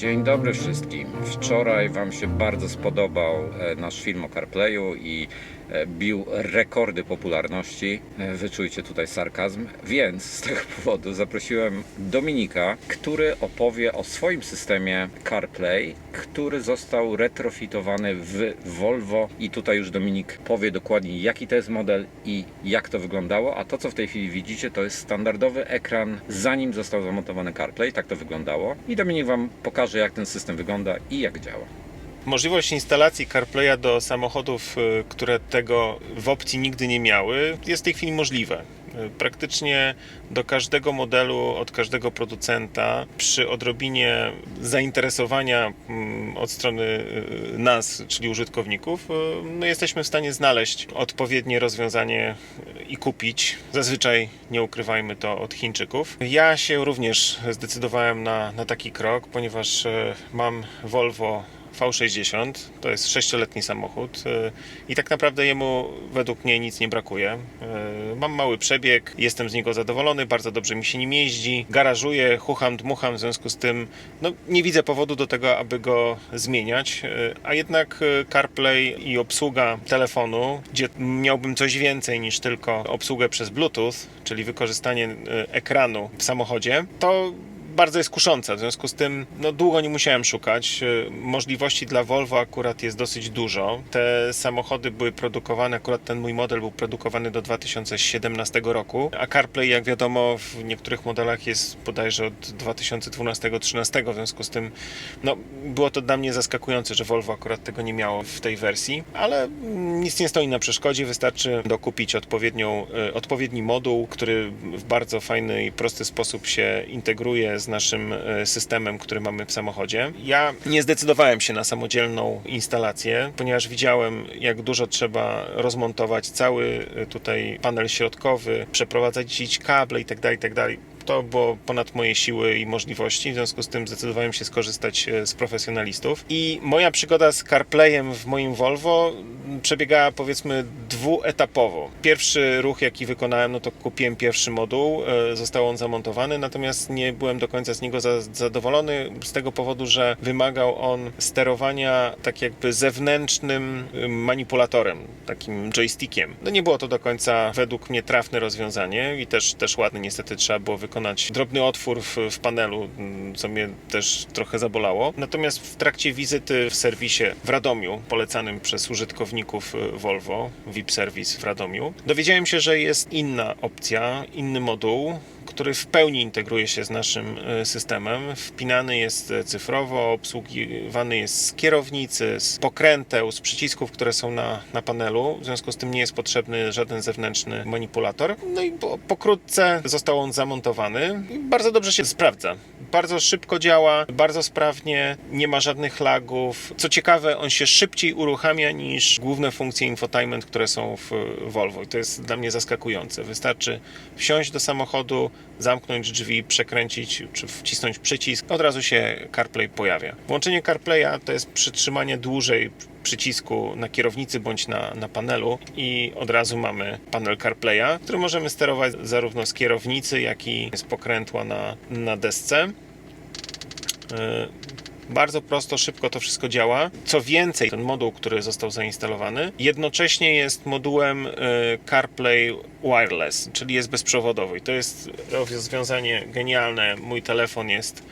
Dzień dobry wszystkim. Wczoraj Wam się bardzo spodobał e, nasz film o CarPlayu i bił rekordy popularności. E, Wyczujcie tutaj sarkazm. Więc z tego powodu zaprosiłem Dominika, który opowie o swoim systemie CarPlay, który został retrofitowany w Volvo. I tutaj już Dominik powie dokładnie, jaki to jest model i jak to wyglądało. A to, co w tej chwili widzicie, to jest standardowy ekran, zanim został zamontowany CarPlay. Tak to wyglądało. I Dominik Wam pokaże, jak ten system wygląda i jak działa. Możliwość instalacji CarPlaya do samochodów, y, które tego w opcji nigdy nie miały, jest w tej chwili możliwe. Y, Praktycznie do każdego modelu, od każdego producenta, przy odrobinie zainteresowania mm, od strony y, nas, czyli użytkowników, no jesteśmy w stanie znaleźć odpowiednie rozwiązanie i kupić. Zazwyczaj nie ukrywajmy to od Chińczyków. Ja się również zdecydowałem na, na taki krok, ponieważ mam Volvo V60 to jest sześcioletni samochód y, i tak naprawdę jemu według mnie nic nie brakuje. Y, Mam mały przebieg, jestem z niego zadowolony, bardzo dobrze mi się nim jeździ, garażuję, chucham, dmucham, w związku z tym no, nie widzę powodu do tego, aby go zmieniać, y, a jednak CarPlay i obsługa telefonu, gdzie miałbym coś więcej niż tylko obsługę przez Bluetooth, czyli wykorzystanie ekranu w samochodzie, to bardzo jest kusząca. W związku z tym no, długo nie musiałem szukać. E, Możliwości dla Volvo akurat jest dosyć dużo. Te samochody były produkowane, akurat ten mój model był produkowany do 2017 roku, a CarPlay, jak wiadomo, w niektórych modelach jest bodajże od 2012-2013. W związku z tym no, było to dla mnie zaskakujące, że Volvo akurat tego nie miało w tej wersji, ale nic nie stoi na przeszkodzie. Wystarczy dokupić odpowiednią, e, odpowiedni moduł, który w bardzo fajny i prosty sposób się integruje z naszym e, systemem, który mamy w samochodzie. Ja nie zdecydowałem się na samodzielną instalację, ponieważ widziałem, jak dużo trzeba rozmontować cały e, tutaj panel środkowy, przeprowadzać kable itd., itd. To było ponad moje siły i możliwości, w związku z tym zdecydowałem się skorzystać e, z profesjonalistów. I moja przygoda z CarPlayem w moim Volvo przebiegała powiedzmy dwuetapowo. Pierwszy ruch, jaki wykonałem, no to kupiłem pierwszy moduł, e, został on zamontowany, natomiast nie byłem do końca z niego za- zadowolony z tego powodu, że wymagał on sterowania tak jakby zewnętrznym manipulatorem, takim joystickiem. No nie było to do końca według mnie trafne rozwiązanie i też, też ładne niestety trzeba było wykonać drobny otwór w, w panelu, m, co mnie też trochę zabolało. Natomiast w trakcie wizyty w serwisie w Radomiu, polecanym przez użytkowników y, Volvo, VIP Service w Radomiu, dowiedziałem się, że jest inna opcja, inny moduł, który w pełni integruje się z naszym y, systemem. Wpinany jest y, cyfrowo, obsługiwany jest z kierownicy, z pokręteł, z przycisków, które są na, na panelu. W związku z tym nie jest potrzebny żaden zewnętrzny manipulator. No i po, pokrótce został on zamontowany i bardzo dobrze się sprawdza. Bardzo szybko działa, bardzo sprawnie, nie ma żadnych lagów. Co ciekawe, on się szybciej uruchamia niż główne funkcje infotainment, które są w Volvo. I to jest dla mnie zaskakujące. Wystarczy wsiąść do samochodu, zamknąć drzwi, przekręcić czy wcisnąć przycisk, od razu się CarPlay pojawia. Włączenie CarPlaya to jest przytrzymanie dłużej przycisku na kierownicy bądź na, na panelu i od razu mamy panel CarPlaya, który możemy sterować zarówno z kierownicy, jak i z pokrętła na, na desce. Bardzo prosto, szybko to wszystko działa. Co więcej, ten moduł, który został zainstalowany, jednocześnie jest modułem y, CarPlay Wireless, czyli jest bezprzewodowy. I to jest rozwiązanie genialne. Mój telefon jest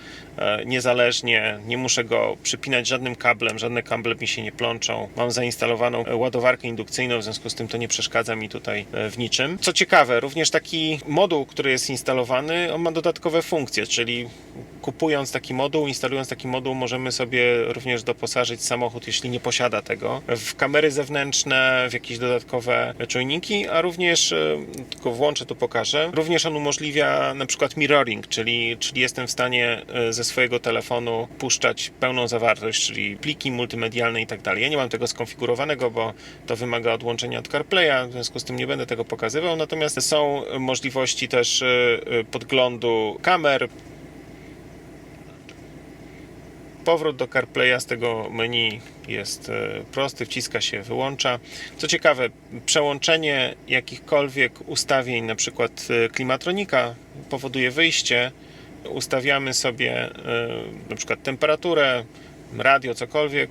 niezależnie, nie muszę go przypinać żadnym kablem, żadne kable mi się nie plączą. Mam zainstalowaną e, ładowarkę indukcyjną, w związku z tym to nie przeszkadza mi tutaj e, w niczym. Co ciekawe, również taki moduł, który jest instalowany, on ma dodatkowe funkcje, czyli kupując taki moduł, instalując taki moduł, możemy sobie również doposażyć samochód, jeśli nie posiada tego, w kamery zewnętrzne, w jakieś dodatkowe czujniki, a również, e, tylko włączę, tu pokażę, również on umożliwia na przykład mirroring, czyli, czyli jestem w stanie e, ze swojego telefonu puszczać pełną zawartość, czyli pliki multimedialne i tak dalej. Ja nie mam tego skonfigurowanego, bo to wymaga odłączenia od CarPlaya, w związku z tym nie będę tego pokazywał, natomiast są możliwości też e, e, podglądu kamer, powrót do CarPlaya z tego menu jest e, prosty, wciska się, wyłącza. Co ciekawe, przełączenie jakichkolwiek ustawień, na przykład klimatronika, powoduje wyjście. Ustawiamy sobie e, na przykład temperaturę, radio, cokolwiek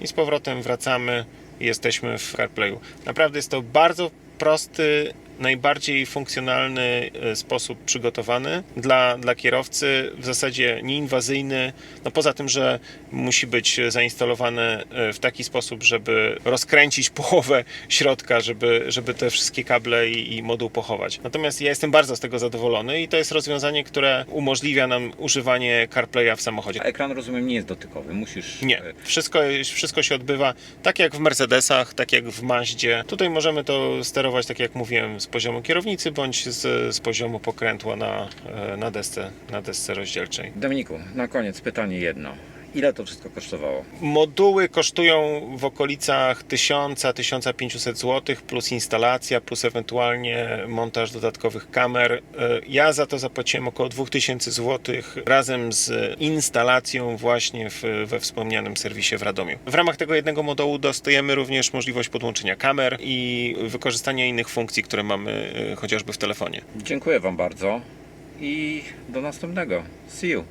i z powrotem wracamy i jesteśmy w CarPlayu. Naprawdę jest to bardzo prosty, najbardziej funkcjonalny e, sposób przygotowany dla, dla kierowcy, w zasadzie nieinwazyjny, no poza tym, że musi być zainstalowane e, w taki sposób, żeby rozkręcić połowę środka, żeby, żeby te wszystkie kable i, i moduł pochować. Natomiast ja jestem bardzo z tego zadowolony i to jest rozwiązanie, które umożliwia nam używanie CarPlaya w samochodzie. A ekran, rozumiem, nie jest dotykowy. Musisz... Nie, e, wszystko, wszystko się odbywa tak jak w Mercedesach, tak jak w Maździe. Tutaj możemy to sterować, tak jak mówiłem, z poziomu kierownicy bądź z, z poziomu pokrętła na, e, na, desce, na desce rozdzielczej. Dominiku, na koniec pytanie jedno. Ile to wszystko kosztowało? Moduły kosztują w okolicach 1000-1500 zł, plus instalacja, plus ewentualnie montaż dodatkowych kamer. E, Ja za to zapłaciłem około 2000 zł razem z instalacją właśnie w, we wspomnianym serwisie w Radomiu. W ramach tego jednego modułu dostajemy również możliwość podłączenia kamer i wykorzystania innych funkcji, które mamy e, chociażby w telefonie. Dziękuję Wam bardzo i do następnego. See you.